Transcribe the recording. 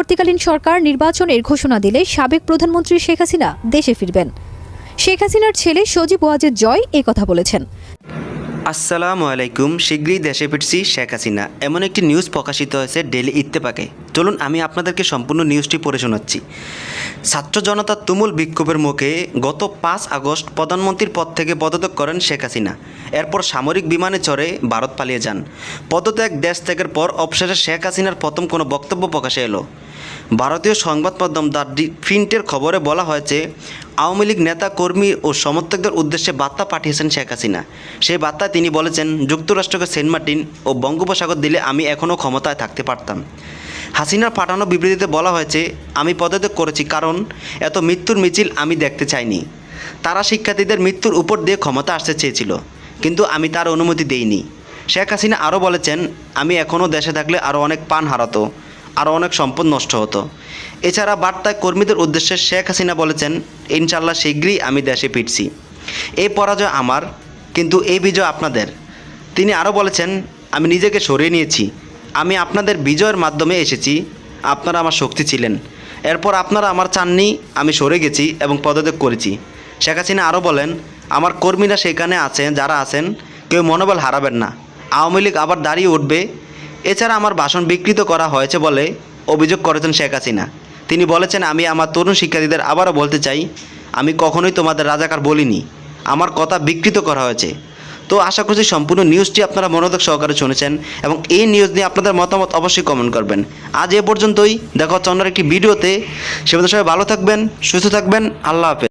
অন্তর্বর্তীকালীন সরকার নির্বাচনের ঘোষণা দিলে সাবেক প্রধানমন্ত্রী শেখ হাসিনা দেশে ফিরবেন। শেখ হাসিনার ছেলে সজীব ওয়াজেদ জয় এ কথা বলেছেন। আসসালামু আলাইকুম শীঘ্রই দেশে ফিরছি শেখ হাসিনা। এমন একটি নিউজ প্রকাশিত হয়েছে ডেলি ইত্তেফাকে। চলুন আমি আপনাদেরকে সম্পূর্ণ নিউজটি পড়ে শোনাচ্ছি। ছাত্র জনতার তুমুল বিক্ষোভের মুখে গত পাঁচ আগস্ট প্রধানমন্ত্রীর পদ থেকে পদত্যাগ করেন শেখ হাসিনা। এরপর সামরিক বিমানে চড়ে ভারত পালিয়ে যান। পদত্যাগ দেশ ত্যাগের পর অবশেষে শেখ হাসিনার প্রথম কোনো বক্তব্য প্রকাশে এলো। ভারতীয় সংবাদ মাধ্যম দ্য প্রিন্টের খবরে বলা হয়েছে, আওয়ামী লীগ নেতা, কর্মী ও সমর্থকদের উদ্দেশ্যে বার্তা পাঠিয়েছেন শেখ হাসিনা। সেই বার্তায় তিনি বলেছেন, যুক্তরাষ্ট্রকে সেন্ট মার্টিন ও বঙ্গোপসাগর দিলে আমি এখনও ক্ষমতায় থাকতে পারতাম। হাসিনার পাঠানো বিবৃতিতে বলা হয়েছে, আমি পদত্যাগ করেছি কারণ এত মৃত্যুর মিছিল আমি দেখতে চাইনি। তারা শিক্ষার্থীদের মৃত্যুর উপর দিয়ে ক্ষমতা আসতে চেয়েছিল, কিন্তু আমি তার অনুমতি দেইনি। শেখ হাসিনা আরও বলেছেন, আমি এখনও দেশে থাকলে আরও অনেক পান হারাতো। আরও অনেক সম্পদ নষ্ট হতো। এছাড়া বার্তায় কর্মীদের উদ্দেশ্যে শেখ হাসিনা বলেছেন ইনশাল্লাহ শীঘ্রই আমি দেশে ফিরছি। এই পরাজয় আমার, কিন্তু এই বিজয় আপনাদের। তিনি আরও বলেছেন, আমি নিজেকে সরিয়ে নিয়েছি। আমি আপনাদের বিজয়ের মাধ্যমে এসেছি। আপনারা আমার শক্তি ছিলেন। এরপর আপনারা আমার চাননি, আমি সরে গেছি এবং পদত্যাগ করেছি। শেখ হাসিনা আরও বলেন, আমার কর্মীরা সেখানে আছেন, যারা আছেন, কেউ মনোবল হারাবেন না। আওয়ামী লীগ আবার দাঁড়িয়ে উঠবে এছাড়া আমার ভাষণ বিকৃত করা হয়েছে বলে অভিযোগ করেছেন শেখ হাসিনা। তিনি বলেছেন, আমি আমার তরুণ শিক্ষার্থীদের আবারও বলতে চাই, আমি কখনোই তোমাদের রাজাকার বলিনি। আমার কথা বিকৃত করা হয়েছে। তো আশা করছি সম্পূর্ণ নিউজটি আপনারা মনোযোগ সহকারে শুনেছেন এবং এই নিউজ নিয়ে আপনাদের মতামত অবশ্যই কমেন্ট করবেন। আজ এ পর্যন্তই। দেখা হচ্ছে অন্য একটি ভিডিওতে সে সবাই ভালো থাকবেন, সুস্থ থাকবেন। আল্লাহ হাফেজ।